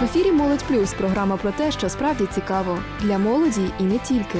В ефірі Молодь Плюс програма про те, що справді цікаво для молоді і не тільки.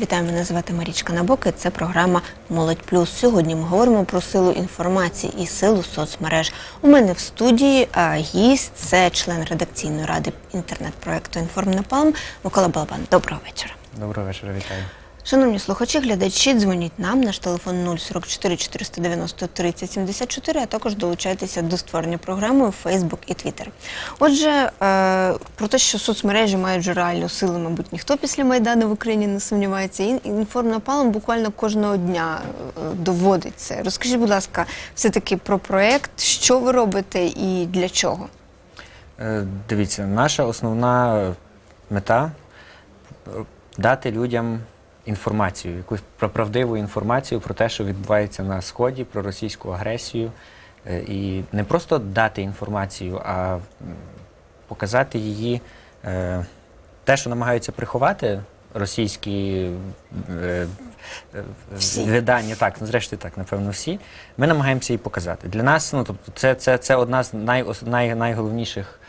Вітаю, мене звати Марічка Набоки. Це програма Молодь Плюс. Сьогодні ми говоримо про силу інформації і силу соцмереж. У мене в студії а, гість це член редакційної ради інтернет-проекту «Інформнапалм» Микола Балабан. Доброго вечора. Доброго вечора, вітаю. Шановні слухачі, глядачі, дзвоніть нам. Наш телефон 044 490 30 74, а також долучайтеся до створення програми у Фейсбук і Твіттер. Отже, е, про те, що соцмережі мають вже реальну силу, мабуть, ніхто після Майдану в Україні не сумнівається. І інформнапалом буквально кожного дня е, доводить. Розкажіть, будь ласка, все-таки про проект, що ви робите і для чого? Е, Дивіться, наша основна мета дати людям інформацію, якусь правдиву інформацію про те, що відбувається на сході, про російську агресію. Е, І не просто дати інформацію, а показати її е, те, що намагаються приховати російські е, е, видання, так, зрештою так, напевно, всі. Ми намагаємося її показати. Для нас, ну тобто, це, це, це одна з най, най, найголовніших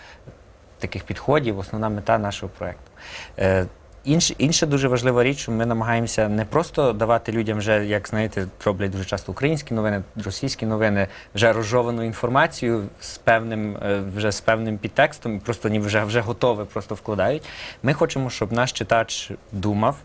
таких підходів, основна мета нашого проєкту. Е, інш, інша дуже важлива річ, що ми намагаємося не просто давати людям вже, як знаєте, роблять дуже часто українські новини, російські новини, вже розжовану інформацію з певним, е, вже з певним підтекстом, просто ніби вже, вже готове, просто вкладають. Ми хочемо, щоб наш читач думав,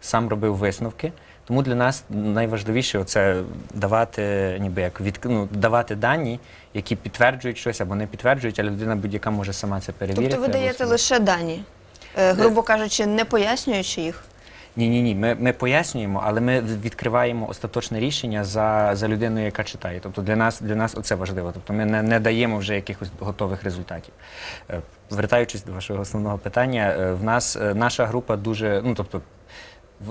сам робив висновки. Тому для нас найважливіше це давати, ніби як від, ну, давати дані, які підтверджують щось або не підтверджують, але людина будь-яка може сама це перевірити. Тобто ви даєте лише дані, грубо кажучи, не пояснюючи їх. Ні, ні, ні. Ми, ми пояснюємо, але ми відкриваємо остаточне рішення за, за людиною, яка читає. Тобто для нас для нас оце важливо. Тобто ми не, не даємо вже якихось готових результатів. Е, Вертаючись до вашого основного питання, е, в нас е, наша група дуже, ну тобто.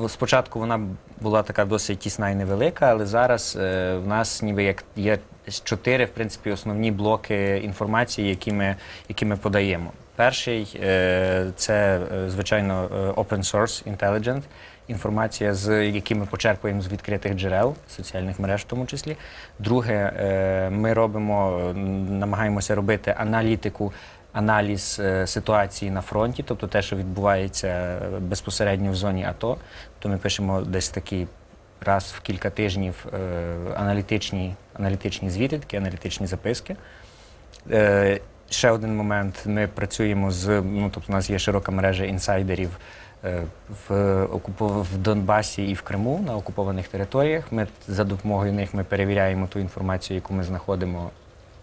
Спочатку вона була така досить тісна і невелика, але зараз е, в нас ніби як є чотири в принципі основні блоки інформації, які ми, які ми подаємо. Перший е, це е, звичайно е, open source intelligence, інформація, з які ми почерпуємо з відкритих джерел, соціальних мереж в тому числі. Друге, ми робимо, намагаємося робити аналітику. Аналіз ситуації на фронті, тобто те, що відбувається безпосередньо в зоні АТО, то ми пишемо десь такі раз в кілька тижнів аналітичні, аналітичні звіти, такі аналітичні записки. Ще один момент. Ми працюємо з ну, тобто, у нас є широка мережа інсайдерів е, в, в Донбасі і в Криму на окупованих територіях. Ми за допомогою них ми перевіряємо ту інформацію, яку ми знаходимо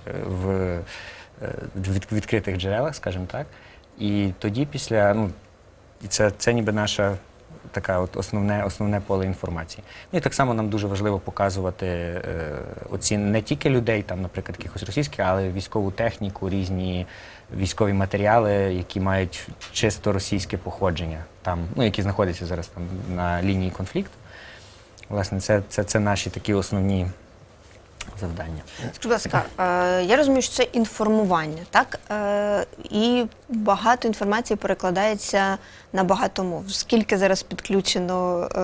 е, в е, відкритих джерелах, скажімо так. І тоді після, ну, і це, це ніби наша така от основне, основне поле інформації. Ну і так само нам дуже важливо показувати е, оці не тільки людей, там, наприклад, якихось російських, але військову техніку, різні військові матеріали, які мають чисто російське походження, там, ну, які знаходяться зараз там на лінії конфлікту. Власне, це, це, це наші такі основні завдання. Скажіть, будь ласка, я розумію, що це інформування, так? І багато інформації перекладається на багато мов. Скільки зараз підключено е,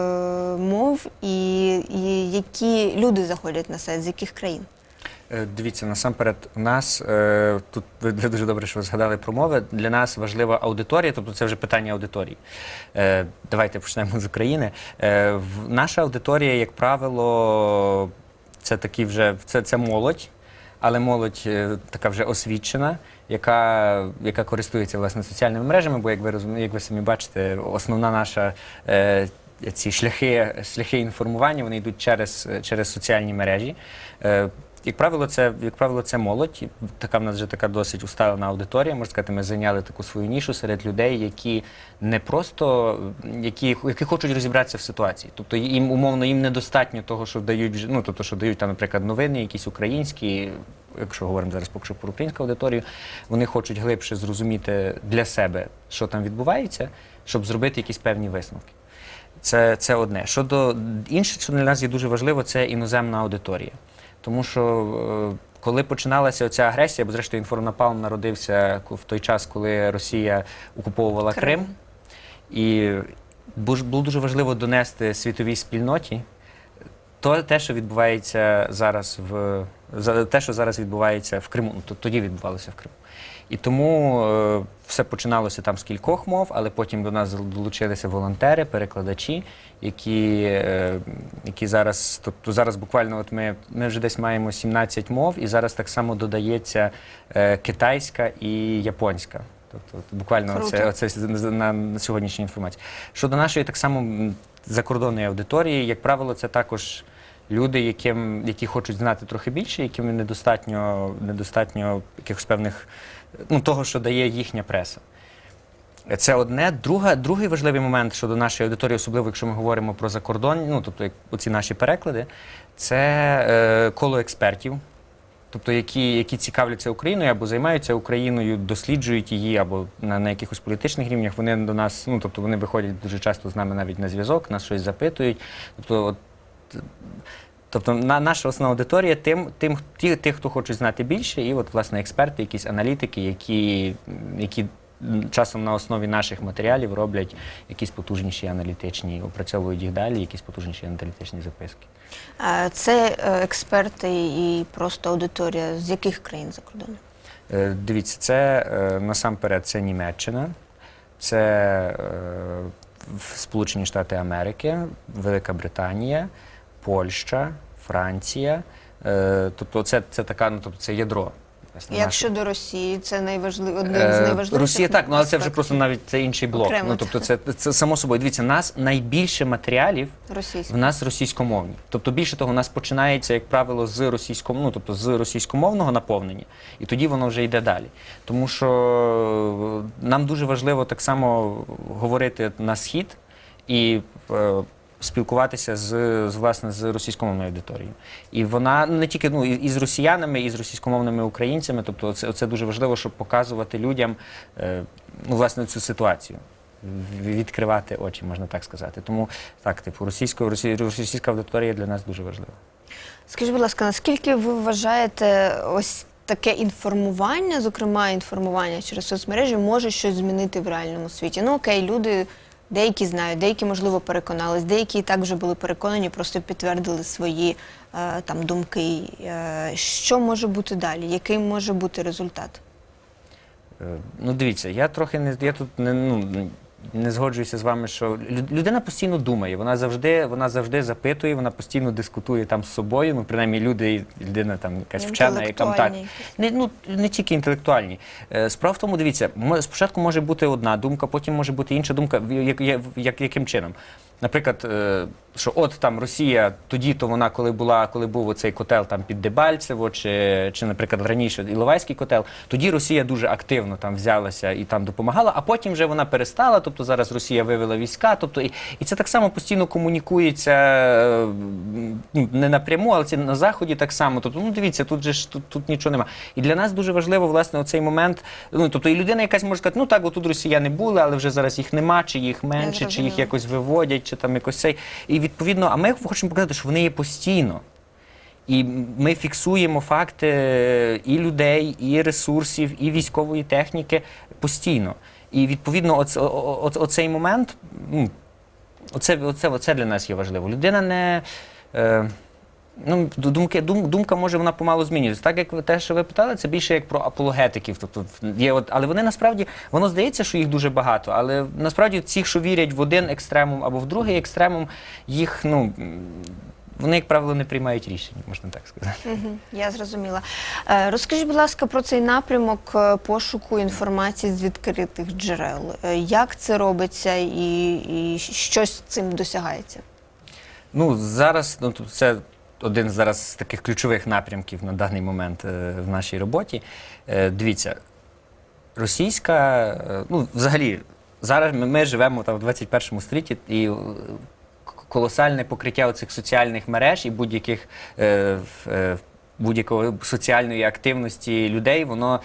мов, і, які люди заходять на сайт, з яких країн? Е, Дивіться, насамперед, у нас е, тут ви дуже добре, що ви згадали про мови. Для нас важлива аудиторія, тобто це вже питання аудиторії. Давайте почнемо з України. Наша аудиторія, як правило, це такі вже це, це молодь, але молодь е, така вже освічена, яка, яка користується власне соціальними мережами, бо як ви розумієте, як ви самі бачите, основна наша. Е, ці шляхи, шляхи інформування вони йдуть через, через соціальні мережі. Як правило, це як правило, це молодь. Така в нас вже така досить усталена аудиторія. Можна сказати, ми зайняли таку свою нішу серед людей, які не просто які, які хочуть розібратися в ситуації. Тобто їм умовно їм недостатньо того, що дають ну, тобто, що дають там, наприклад, новини, якісь українські. Якщо говоримо зараз поки що про українську аудиторію, вони хочуть глибше зрозуміти для себе, що там відбувається, щоб зробити якісь певні висновки. Це, це одне. Щодо інше, що для нас є дуже важливо, це іноземна аудиторія. Тому що е, коли починалася ця агресія, бо зрештою інформнапалм народився в той час, коли Росія окуповувала Крим. Крим, і було дуже важливо донести світовій спільноті то те, що відбувається зараз в, те, що зараз відбувається в Криму. Ну, то- тоді відбувалося в Криму. І тому е, все починалося там з кількох мов, але потім до нас долучилися волонтери, перекладачі, які, е, які зараз, тобто зараз буквально от ми, ми вже десь маємо 17 мов, і зараз так само додається е, китайська і японська. Тобто буквально Круто. оце, на, на сьогоднішню інформацію. Щодо нашої так само закордонної аудиторії, як правило, це також люди, яким, які хочуть знати трохи більше, яким недостатньо, недостатньо якихось певних ну, того, що дає їхня преса. Це одне. Друга, другий важливий момент щодо нашої аудиторії, особливо якщо ми говоримо про закордон, ну тобто оці наші переклади, це е, коло експертів, тобто які, які цікавляться Україною або займаються Україною, досліджують її, або на, на якихось політичних рівнях. Вони до нас, ну тобто вони виходять дуже часто з нами навіть на зв'язок, нас щось запитують. Тобто, от, Тобто на, наша основна аудиторія тим, тим ті, тих, хто хочуть знати більше, і от власне експерти, якісь аналітики, які, які часом на основі наших матеріалів роблять якісь потужніші аналітичні, опрацьовують їх далі, якісь потужніші аналітичні записки. Це е, експерти і просто аудиторія з яких країн за кордоном? Е, Дивіться, це е, насамперед це Німеччина, це Сполучені Штати Америки, Велика Британія, Польща, Франція. Е, Тобто це, це така, ну тобто це ядро. Як щодо Росії, це найважлив... один з Е, найважливіших. Росія так, ну але це вже просто навіть це інший блок. Окремо Ну тобто, це, це само собою. Дивіться, нас найбільше матеріалів в нас російськомовні. Тобто, більше того, у нас починається, як правило, з російського, ну тобто з російськомовного наповнення, і тоді воно вже йде далі. Тому що е, нам дуже важливо так само говорити на схід і. Спілкуватися з, з власне з російськомовною аудиторією, і вона не тільки ну і, і з росіянами, і з російськомовними українцями. Тобто, це, це дуже важливо, щоб показувати людям е, ну, власне цю ситуацію, відкривати очі, можна так сказати. Тому так, типу, російсько, росі, російська аудиторія для нас дуже важлива. Скажіть, будь ласка, наскільки ви вважаєте ось таке інформування, зокрема інформування через соцмережі, може щось змінити в реальному світі? Ну окей, люди деякі знають, деякі можливо переконались, деякі і так вже були переконані, просто підтвердили свої е, там думки. Е, що може бути далі? Який може бути результат? Е, Ну, дивіться, я трохи не я тут не ну. Не згоджуюся з вами, що людина постійно думає, вона завжди, вона завжди запитує, вона постійно дискутує там з собою. Ну, принаймні, люди, людина там якась вчена, яка так. Не, ну, не тільки інтелектуальні. Е, Справа в тому, дивіться, спочатку може бути одна думка, потім може бути інша думка. Як, як, як, яким чином? Наприклад, е, що от там Росія тоді, то вона, коли була, коли був оцей котел там під Дебальцево, чи, чи, наприклад, раніше Іловайський котел, тоді Росія дуже активно там взялася і там допомагала, а потім вже вона перестала. Тобто зараз Росія вивела війська. Тобто, і, і це так само постійно комунікується е, не напряму, але це на заході так само. Тобто, ну дивіться, тут же ж тут, тут нічого нема. І для нас дуже важливо власне оцей момент. Ну тобто, і людина якась може сказати, ну так, отут росіяни були, але вже зараз їх нема, чи їх менше, чи їх якось виводять, чи там якось цей. І відповідно, а ми хочемо показати, що вони є постійно. І ми фіксуємо факти і людей, і ресурсів, і військової техніки постійно. І відповідно, оц, о- о- оцей момент, оце, оце, оце для нас є важливо. Людина не. Е, Ну, думки, дум, думка може вона помалу змінюється. Так як те, що ви питали, це більше як про апологетиків. Тобто є от, але вони насправді воно здається, що їх дуже багато, але насправді ці, що вірять в один екстремум або в другий екстремум, їх ну вони, як правило, не приймають рішення, можна так сказати. Я зрозуміла. Е, Розкажіть, будь ласка, про цей напрямок е, пошуку інформації з відкритих джерел. Е, Як це робиться і, і що з цим досягається? Ну зараз ну це один зараз з таких ключових напрямків на даний момент е, в нашій роботі. Е, дивіться, російська, е, ну взагалі, зараз ми, ми живемо там в 21 столітті і. Колосальне покриття оцих соціальних мереж і будь-яких е, будь-якої соціальної активності людей, воно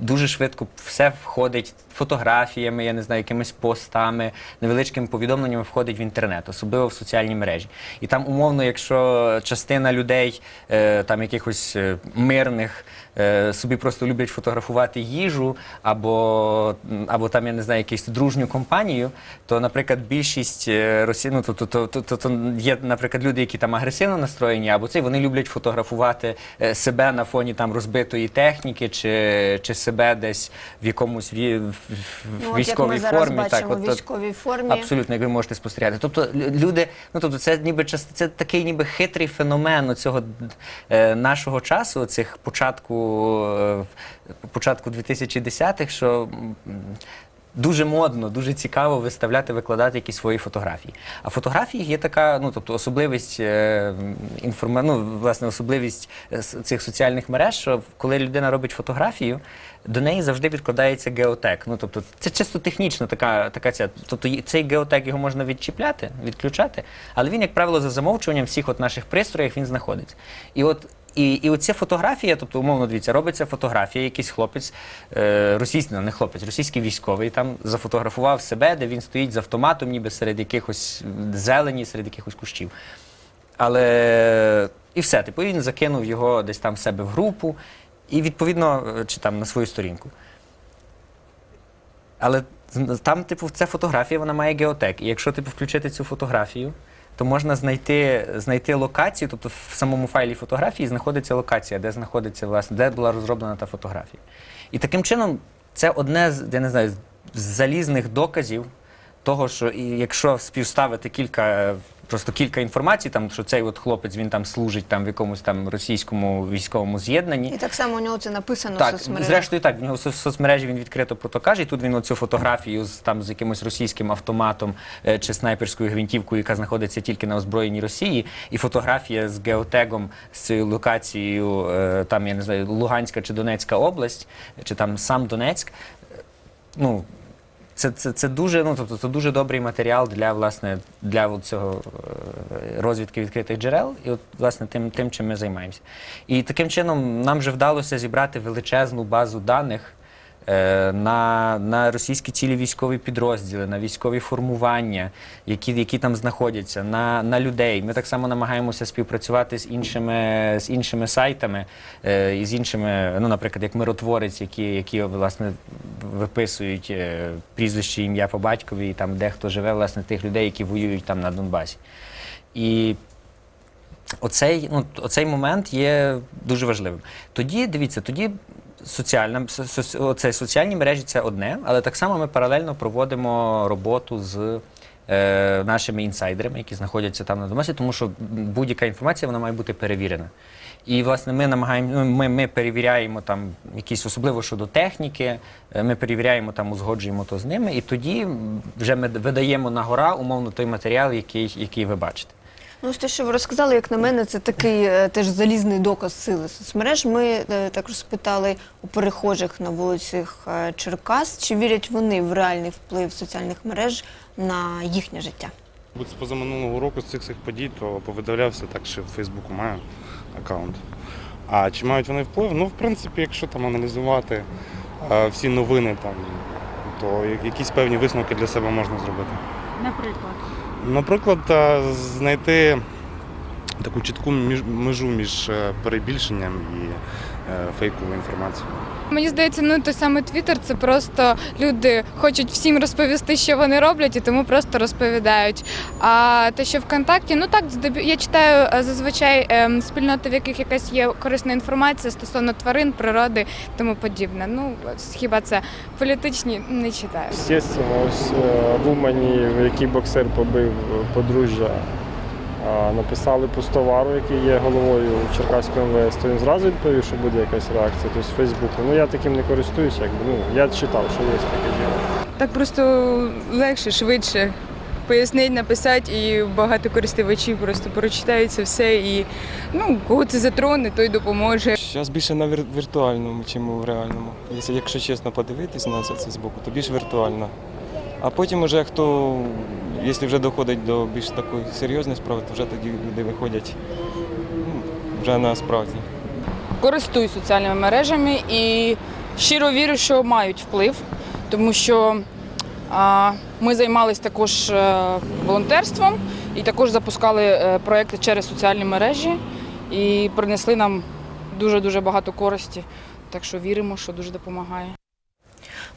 дуже швидко все входить фотографіями, я не знаю, якимись постами, невеличкими повідомленнями входить в інтернет, особливо в соціальні мережі. І там, умовно, якщо частина людей, е, там якихось е, мирних, е, собі просто люблять фотографувати їжу, або, або там, я не знаю, якусь дружню компанію, то, наприклад, більшість росіян, ну, то, то, то, то, то є, наприклад, люди, які там агресивно настроєні, або це вони люблять фотографувати себе на фоні там розбитої техніки, чи, чи себе десь в якомусь в Ну, от як військовій ми зараз формі. бачимо от- військовій формі. Абсолютно, як ви можете спостерігати. Тобто люди, ну тобто, це ніби це такий ніби хитрий феномен цього е, нашого часу, цих початку, е, початку 2010-х, що. Дуже модно, дуже цікаво виставляти, викладати якісь свої фотографії. А фотографії є така, ну тобто особливість е, інформа... ну, власне, особливість е, цих соціальних мереж, що коли людина робить фотографію, до неї завжди підкладається геотек. Ну тобто це чисто технічно така, така ця. Тобто цей геотек його можна відчіпляти, відключати, але він, як правило, за замовчуванням всіх от наших пристроїв він знаходиться. І от і, і оця фотографія, тобто, умовно дивіться, робиться фотографія, якийсь хлопець, е, російський, ну, не хлопець, російський військовий там зафотографував себе, де він стоїть з автоматом, ніби серед якихось зелені, серед якихось кущів. Але і все, типу, він закинув його десь там в себе в групу, і відповідно, е, чи там на свою сторінку. Але там, типу, ця фотографія, вона має геотек. І якщо типу, включити цю фотографію, то можна знайти, знайти локацію, тобто в самому файлі фотографії знаходиться локація, де знаходиться, власне, де була розроблена та фотографія. І таким чином, це одне з, я не знаю, з залізних доказів того, що і якщо співставити кілька, просто кілька інформацій, там, що цей от хлопець він там служить там в якомусь там російському військовому з'єднанні. І так само у нього це написано в Так, соцмережах. зрештою, так, в нього в соцмережі він відкрито про то каже, і тут він оцю фотографію з там з якимось російським автоматом е, чи снайперською гвинтівкою, яка знаходиться тільки на озброєній Росії, і фотографія з геотегом з цією локацією, е, там я не знаю, Луганська чи Донецька область, чи там сам Донецьк. Е, Ну, це, це, це дуже ну тобто це дуже добрий матеріал для власне для цього е, розвідки відкритих джерел, і от власне тим, тим, чим ми займаємося. І таким чином нам вже вдалося зібрати величезну базу даних. Е, На, на російські цілі військові підрозділи, на військові формування, які, які там знаходяться, на, на людей. Ми так само намагаємося співпрацювати з іншими, з іншими сайтами, е, і з іншими, ну, наприклад, як миротворець, які, які власне виписують е, прізвище, ім'я по батькові, і там дехто живе, власне, тих людей, які воюють там на Донбасі. І оцей, ну, оцей момент є дуже важливим. Тоді, дивіться, тоді соціальна, со- со- оце, соціальні мережі це одне, але так само ми паралельно проводимо роботу з е, нашими інсайдерами, які знаходяться там на Донбасі, тому що будь-яка інформація вона має бути перевірена. І, власне, ми намагаємо, ну, ми, ми перевіряємо там якісь особливо щодо техніки, е, ми перевіряємо там, узгоджуємо то з ними, і тоді вже ми видаємо на гора умовно той матеріал, який, який ви бачите. Ну, те, що ви розказали, як на мене, це такий е, теж залізний доказ сили соцмереж. Ми е, також спитали у перехожих на вулицях е, Черкас, чи вірять вони в реальний вплив соціальних мереж на їхнє життя. Будь з позаминулого року з цих всіх подій, то повидавлявся так, що в Фейсбуку маю аккаунт. А чи мають вони вплив? Ну, в принципі, якщо там аналізувати всі новини, там, то якісь певні висновки для себе можна зробити. Наприклад. Наприклад, е, знайти таку чітку межу між е, перебільшенням і е, фейковою інформацією. Мені здається, ну той самий Твіттер це просто люди хочуть всім розповісти, що вони роблять, і тому просто розповідають. А те, що ВКонтакті, ну так, я читаю е, зазвичай ем, спільноти, в яких якась є корисна інформація стосовно тварин, природи тому подібне. Ну хіба це політичні не читаю. Звісно, ось е, в Умані, який боксер побив подружжя, написали пустовару, який є головою Черкаського МВС, то він зразу відповів, що буде якась реакція. Тобто з Фейсбуку. Ну я таким не користуюся, якби ну я читав, що є таке діло. Так просто легше, швидше пояснити, написати, і багато користувачів просто прочитають це все. І ну, кого це затроне, той допоможе. Зараз більше на віртуальному, ніж в реальному. Якщо, чесно подивитись на це, це збоку, то більш віртуально. А потім уже хто, якщо вже доходить до більш такої серйозної справи, то вже тоді люди виходять ну, вже на справжні. Користуюсь соціальними мережами і щиро вірю, що мають вплив, тому що а, ми займалися також е, волонтерством і також запускали е, проекти через соціальні мережі і принесли нам дуже-дуже багато користі. Так що віримо, що дуже допомагає.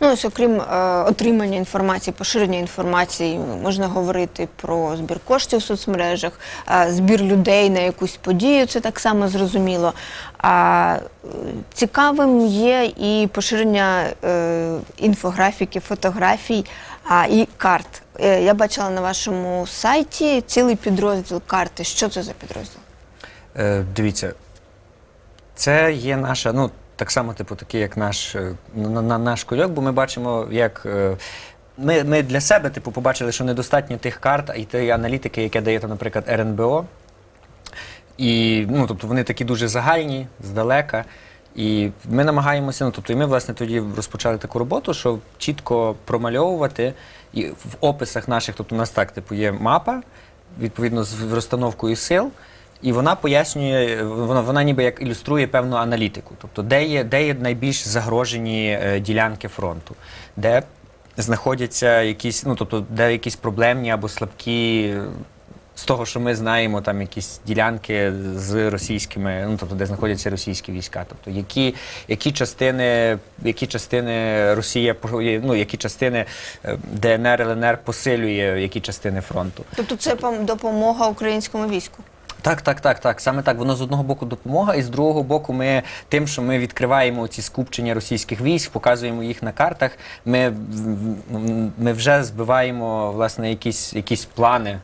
Ну, ось окрім е, отримання інформації, поширення інформації, можна говорити про збір коштів в соцмережах, е, збір людей на якусь подію, це так само зрозуміло. А е, цікавим є і поширення е, інфографіки, фотографій а, і карт. Е, я бачила на вашому сайті цілий підрозділ карти. Що це за підрозділ? Е, дивіться, це є наша, ну, так само, типу, такий, як наш, е, на, на, наш кульок, бо ми бачимо, як. е, Ми, ми для себе, типу, побачили, що недостатньо тих карт і тієї аналітики, яке дає, там, наприклад, РНБО. І ну, тобто вони такі дуже загальні, здалека. І ми намагаємося, ну тобто, і ми власне тоді розпочали таку роботу, щоб чітко промальовувати і в описах наших, тобто у нас так, типу, є мапа, відповідно з розстановкою сил, і вона пояснює, вона, вона ніби як ілюструє певну аналітику. Тобто, де є, де є найбільш загрожені е, ділянки фронту, де знаходяться якісь, ну тобто, де якісь проблемні або слабкі. З того, що ми знаємо, там якісь ділянки з російськими, ну тобто, де знаходяться російські війська. Тобто, які, які частини, які частини Росія ну, які частини е, ДНР, ЛНР посилює, які частини фронту. Тобто це пом- допомога українському війську. Так, так, так, так. Саме так. Воно з одного боку допомога, і з другого боку, ми тим, що ми відкриваємо ці скупчення російських військ, показуємо їх на картах. Ми, ми вже збиваємо власне якісь, якісь плани.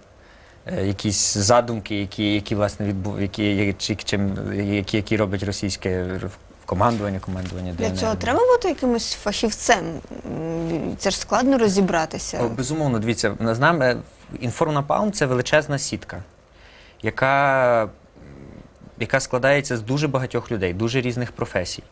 е, Якісь задумки, які, які власне відбув, які, які, чим, які, які роблять російське командування, командування Для ДНР. цього треба бути якимось фахівцем. Це ж складно розібратися. О, Безумовно, дивіться, з нами інформнапалм це величезна сітка, яка, яка складається з дуже багатьох людей, дуже різних професій,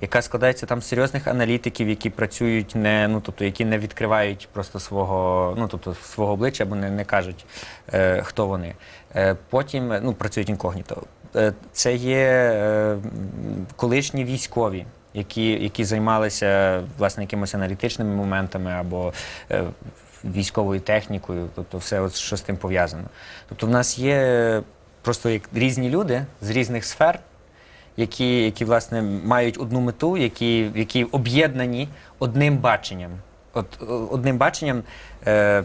яка складається там з серйозних аналітиків, які працюють не, ну тобто, які не відкривають просто свого, ну тобто свого обличчя або не, не кажуть, е, хто вони. Е, потім е, ну, працюють інкогніто. Е, це є е, колишні військові. Які, які займалися власне якимось аналітичними моментами або е, військовою технікою, тобто все, от, що з тим пов'язано. Тобто, в нас є просто як різні люди з різних сфер, які, які власне мають одну мету, які, які об'єднані одним баченням. От е, одним баченням е,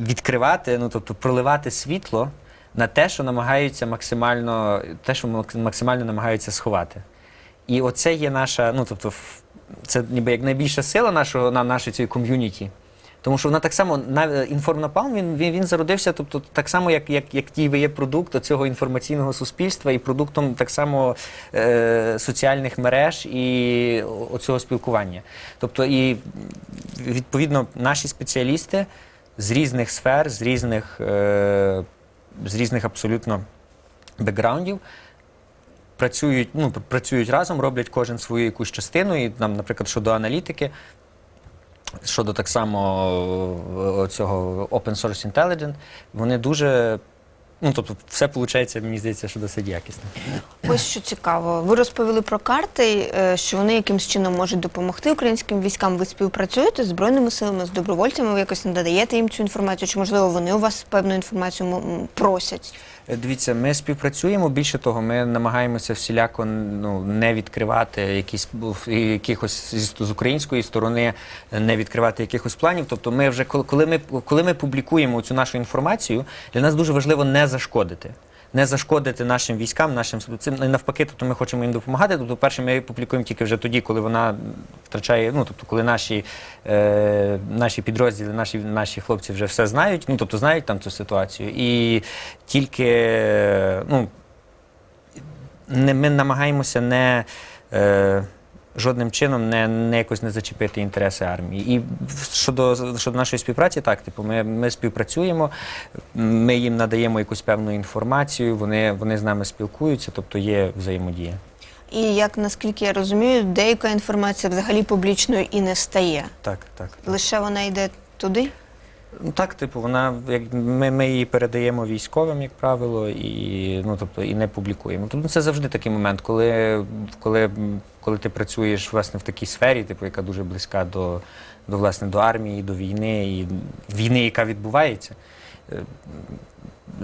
відкривати, ну тобто проливати світло на те, що намагаються максимально, те, що максимально намагаються сховати. І оце є наша, ну тобто, це ніби як найбільша сила нашого на нашої цієї ком'юніті. Тому що вона так само на інформнапалм він, він, він зародився, тобто так само, як, як, як ніби є продукт цього інформаційного суспільства і продуктом так само е, соціальних мереж і оцього спілкування. Тобто, і відповідно наші спеціалісти з різних сфер, з різних, е, з різних абсолютно бекграундів працюють, ну, працюють разом, роблять кожен свою якусь частину. І нам, наприклад, щодо аналітики, щодо так само цього Open Source Intelligence, вони дуже. Ну, тобто, все виходить, мені здається, що досить якісно. Ось що цікаво. Ви розповіли про карти, е, що вони якимсь чином можуть допомогти українським військам. Ви співпрацюєте з збройними силами, з добровольцями. Ви якось надаєте їм цю інформацію? Чи можливо вони у вас певну інформацію просять? Е, Дивіться, ми співпрацюємо. Більше того, ми намагаємося всіляко ну, не відкривати якісь якихось з, української сторони, е, не відкривати якихось планів. Тобто, ми вже коли ми коли ми публікуємо цю нашу інформацію, для нас дуже важливо не зашкодити. Не зашкодити нашим військам, нашим цим навпаки, тобто ми хочемо їм допомагати. Тобто, перше, ми публікуємо тільки вже тоді, коли вона втрачає. Ну тобто, коли наші, е, наші підрозділи, наші, наші хлопці вже все знають, ну тобто знають там цю ситуацію. І тільки ну, не, ми намагаємося не. Е, Жодним чином не, не якось не зачепити інтереси армії. І щодо, щодо нашої співпраці, так, типу, ми, ми співпрацюємо, ми їм надаємо якусь певну інформацію, вони, вони з нами спілкуються, тобто є взаємодія. І як наскільки я розумію, деяка інформація взагалі публічною і не стає. Так, так. Лише вона йде туди. Ну так, типу, вона як ми, ми її передаємо військовим, як правило, і ну тобто і не публікуємо. Тобто це завжди такий момент, коли, коли, коли ти працюєш власне в такій сфері, типу, яка дуже близька до, до власне до армії, до війни і війни, яка відбувається. е,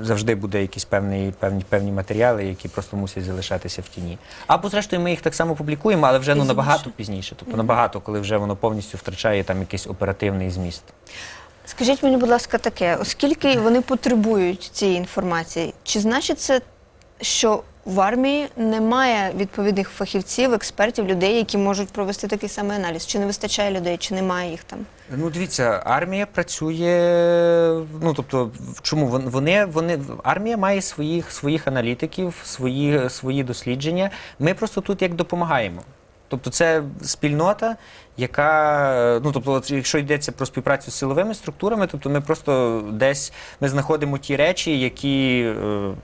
Завжди буде якісь певні, певні, певні матеріали, які просто мусять залишатися в тіні. Або зрештою ми їх так само публікуємо, але вже ну, набагато пізніше. Тобто набагато, коли вже воно повністю втрачає там якийсь оперативний зміст. Скажіть мені, будь ласка, таке, оскільки вони потребують цієї інформації, чи значить це, що в армії немає відповідних фахівців, експертів, людей, які можуть провести такий самий аналіз? Чи не вистачає людей, чи немає їх там? Ну, дивіться, армія працює. Ну тобто, чому Вон- вони, вони армія має своїх своїх аналітиків, свої, свої дослідження. Ми просто тут як допомагаємо. Тобто, це спільнота, яка ну тобто, якщо йдеться про співпрацю з силовими структурами, тобто ми просто десь ми знаходимо ті речі, які. е,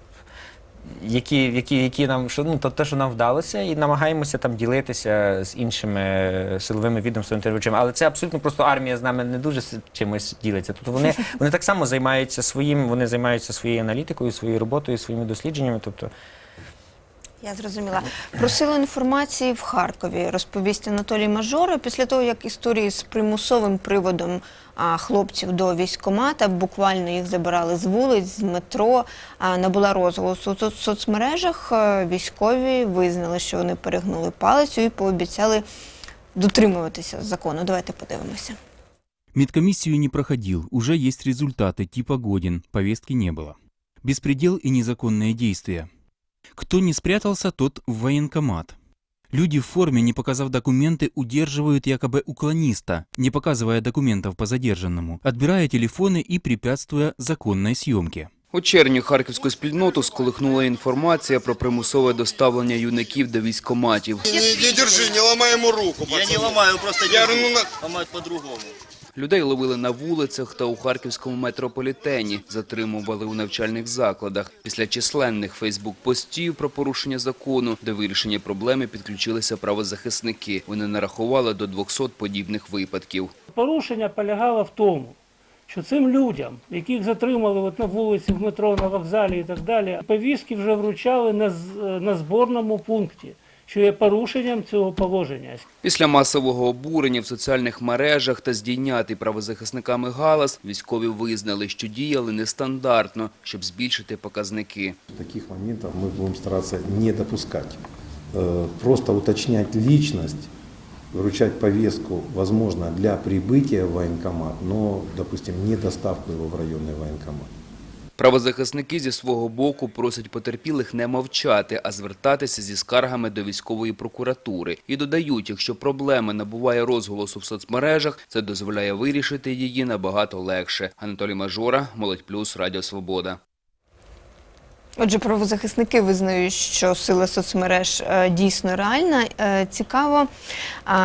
які, які, які нам що ну то те, що нам вдалося, і намагаємося там ділитися з іншими силовими відомствами територіями. Але це абсолютно просто армія з нами не дуже чимось ділиться. Тобто вони, вони так само займаються своїм, вони займаються своєю аналітикою, своєю роботою, своїми дослідженнями. Тобто, Я зрозуміла. Просила інформації в Харкові, розповість Анатолій Мажора. Після того, як історії з примусовим приводом а, хлопців до військкомата, буквально їх забирали з вулиць, з метро, а, набула розголосу у соц- соцмережах. е, Військові визнали, що вони перегнули палицю і пообіцяли дотримуватися закону. Давайте подивимося. Медкомиссию не проходил, уже есть результаты, типа годен, повестки не было. Беспредел и незаконные действия. Кто не спрятался, тот в военкомат. Люди в форме, не показав документы, удерживают якобы уклониста, не показывая документов по задержанному, отбирая телефоны и препятствуя законной съемке. У червні харківську спільноту сколихнула інформація про примусове доставлення юнаків до військкоматів. Не, не держи, не ломай ему руку, Я не пацаны. ломаю, просто Я держу. говорю, ну на- Ломать по-другому. Людей ловили на вулицях та у харківському метрополітені, затримували у навчальних закладах. Після численних фейсбук-постів про порушення закону до вирішення проблеми підключилися правозахисники. Вони нарахували до 200 подібних випадків. Порушення полягало в тому, що цим людям, яких затримали от на вулиці, в метро, на вокзалі і так далі, повістки вже вручали на, з- на зборному пункті, що є порушенням цього положення. Після масового обурення в соціальних мережах та здійняти правозахисниками галас, військові визнали, що діяли нестандартно, щоб збільшити показники. Таких моментов мы будем стараться не допускать. Э, Просто уточнять личность, вручать повестку, возможно, для прибытия в военкомат, но, допустим, не доставку его в районный военкомат. Правозахисники зі свого боку просять потерпілих не мовчати, а звертатися зі скаргами до військової прокуратури. І додають, якщо проблема набуває розголосу в соцмережах, це дозволяє вирішити її набагато легше. Анатолій Мажора, Молодь Плюс, Радіо Свобода. Отже, правозахисники визнають, що сила соцмереж е, дійсно реальна. Е, Цікаво,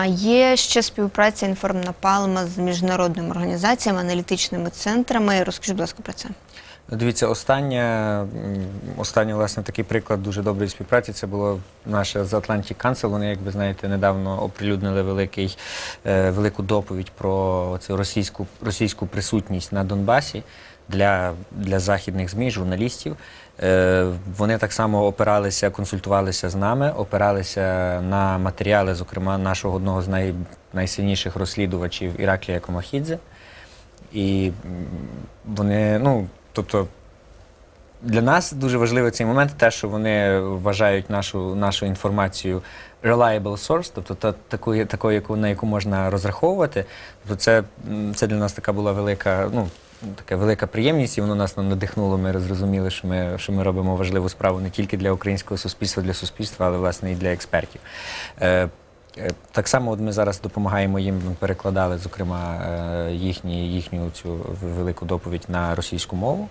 є ще співпраця інформнапалма з міжнародними організаціями, аналітичними центрами. Розкажіть, будь ласка, про це. Дивіться, остання, м, останній, власне, такий приклад дуже доброї співпраці. Це було наше з Atlantic Council. Вони, як ви знаєте, недавно оприлюднили великий, е, велику доповідь про цю російську, російську присутність на Донбасі для, для західних ЗМІ, журналістів. Е, Вони так само опиралися, консультувалися з нами, опиралися на матеріали, зокрема, нашого одного з най, найсильніших розслідувачів Іраклія Комахідзе. І вони, ну, тобто, для нас дуже важливий цей момент, те, що вони вважають нашу, нашу інформацію reliable source, тобто та, такою, такою яку, на яку можна розраховувати. Тобто це, це для нас така була велика, ну, така велика приємність, і воно нас надихнуло. Ми зрозуміли, що ми, що ми робимо важливу справу не тільки для українського суспільства, для суспільства, але власне і для експертів. Е, Так само от ми зараз допомагаємо їм, ми перекладали, зокрема, е, їхні, їхню цю велику доповідь на російську мову.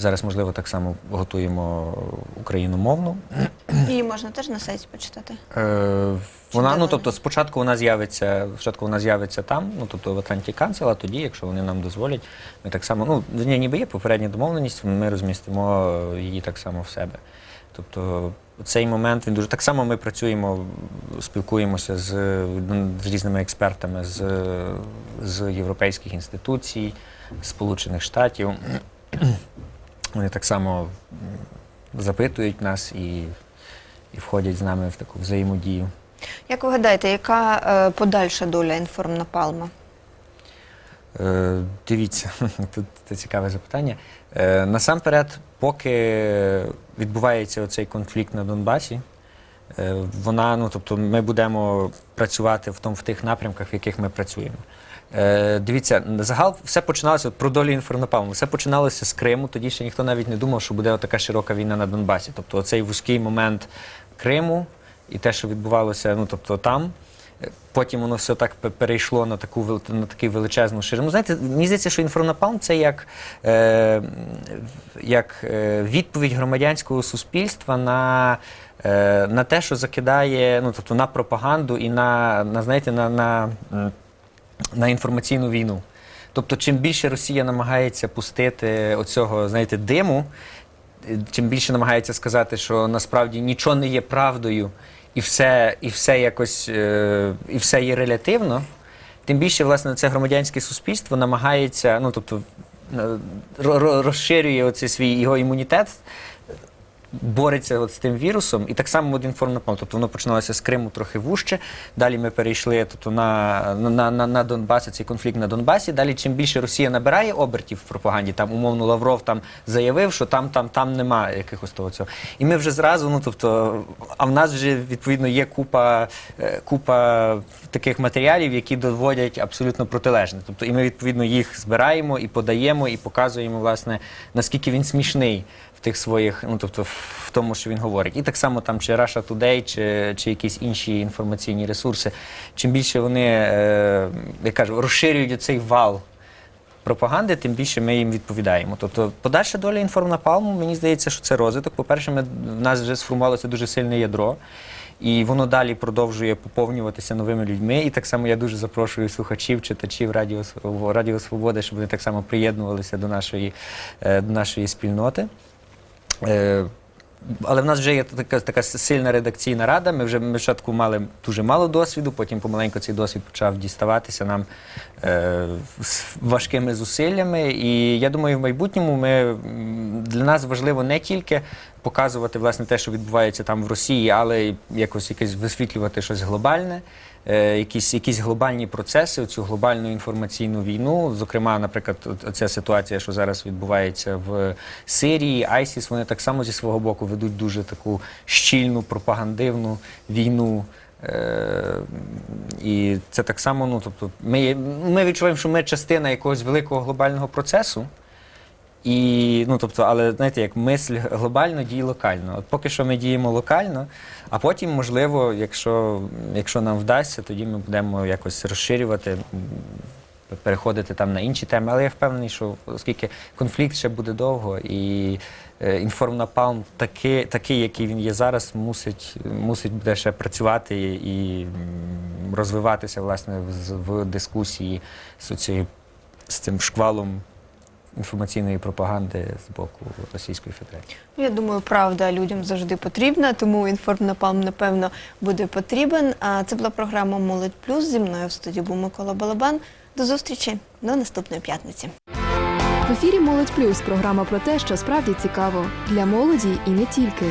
Зараз, можливо, так само готуємо україномовну. Її можна теж на сайті почитати. Е, Вона, ну тобто, спочатку вона з'явиться, спочатку вона з'явиться там, ну тобто в Atlantic Council, а тоді, якщо вони нам дозволять, ми так само, ну ні, ніби є попередня домовленість, ми розмістимо її так само в себе. Тобто цей момент він дуже так само. Ми працюємо, спілкуємося з, з різними експертами з, з європейських інституцій, Сполучених Штатів. Вони так само запитують нас і, і входять з нами в таку взаємодію. Як ви гадаєте, яка е, подальша доля інформнапалма? Е, дивіться, тут це цікаве запитання. Е, насамперед, поки відбувається оцей конфлікт на Донбасі, е, вона, ну тобто, ми будемо працювати в, тому, в тих напрямках, в яких ми працюємо. Дивіться, загал все починалося про долю інформнапалму. Все починалося з Криму. Тоді ще ніхто навіть не думав, що буде така широка війна на Донбасі. Тобто, оцей вузький момент Криму і те, що відбувалося, ну тобто там. Потім воно все так перейшло на таку на таку величезну ширину. Знаєте, мені здається, що інформнапалм це як, е, як е, відповідь громадянського суспільства на, е, на те, що закидає, ну тобто на пропаганду і на, на знаєте, на, на, на інформаційну війну. Тобто, чим більше Росія намагається пустити оцього, знаєте, диму, е, чим більше намагається сказати, що насправді нічого не є правдою, і все, і все якось е, і все є релятивно, тим більше власне це громадянське суспільство намагається, ну тобто е, ро- ро- розширює оцей свій його імунітет. Бореться от з тим вірусом, і так само інформнапалм. Тобто воно починалося з Криму трохи вужче. Далі ми перейшли тобто, на, на, на, на Донбас, цей конфлікт на Донбасі. Далі, чим більше Росія набирає обертів в пропаганді, там умовно Лавров там заявив, що там, там, там немає якихось того цього. І ми вже зразу, ну тобто, а в нас вже відповідно є купа, е, купа таких матеріалів, які доводять абсолютно протилежне. Тобто, і ми відповідно їх збираємо і подаємо, і показуємо, власне, наскільки він смішний в тих своїх, ну тобто в тому, що він говорить. І так само там чи Russia Today, чи, чи якісь інші інформаційні ресурси. Чим більше вони, е, кажу, розширюють цей вал пропаганди, тим більше ми їм відповідаємо. Тобто, подальша доля інформнапалму, мені здається, що це розвиток. По-перше, ми, в нас вже сформувалося дуже сильне ядро. І воно далі продовжує поповнюватися новими людьми. І так само я дуже запрошую слухачів, читачів Радіо, Радіо Свободи, щоб вони так само приєднувалися до нашої, е, до нашої спільноти. Е, Але в нас вже є така, така сильна редакційна рада. Ми вже ми спочатку мали дуже мало досвіду, потім помаленьку цей досвід почав діставатися нам е, з важкими зусиллями. І я думаю, в майбутньому ми, для нас важливо не тільки показувати власне те, що відбувається там в Росії, але й якось якесь висвітлювати щось глобальне. Е, Якісь, якісь глобальні процеси, цю глобальну інформаційну війну. Зокрема, наприклад, оця ситуація, що зараз відбувається в Сирії, ISIS, вони так само зі свого боку ведуть дуже таку щільну пропагандивну війну. Е, і це так само, ну тобто, ми, ми відчуваємо, що ми частина якогось великого глобального процесу. І, ну, тобто, але знаєте, як мисль глобально діє локально. От поки що ми діємо локально, а потім, можливо, якщо, якщо нам вдасться, тоді ми будемо якось розширювати, переходити там на інші теми. Але я впевнений, що оскільки конфлікт ще буде довго, і е, інформнапалм такий, такий, який він є зараз, мусить, мусить буде ще працювати і м, розвиватися власне в, в дискусії з, оцією- з цим шквалом інформаційної пропаганди з боку Російської Федерації. Ну, Я думаю, правда людям завжди потрібна, тому інформнапам, напевно, буде потрібен. А це була програма Молодь Плюс. Зі мною в студії був Микола Балабан. До зустрічі до наступної п'ятниці. В ефірі Молодь Плюс програма про те, що справді цікаво для молоді і не тільки.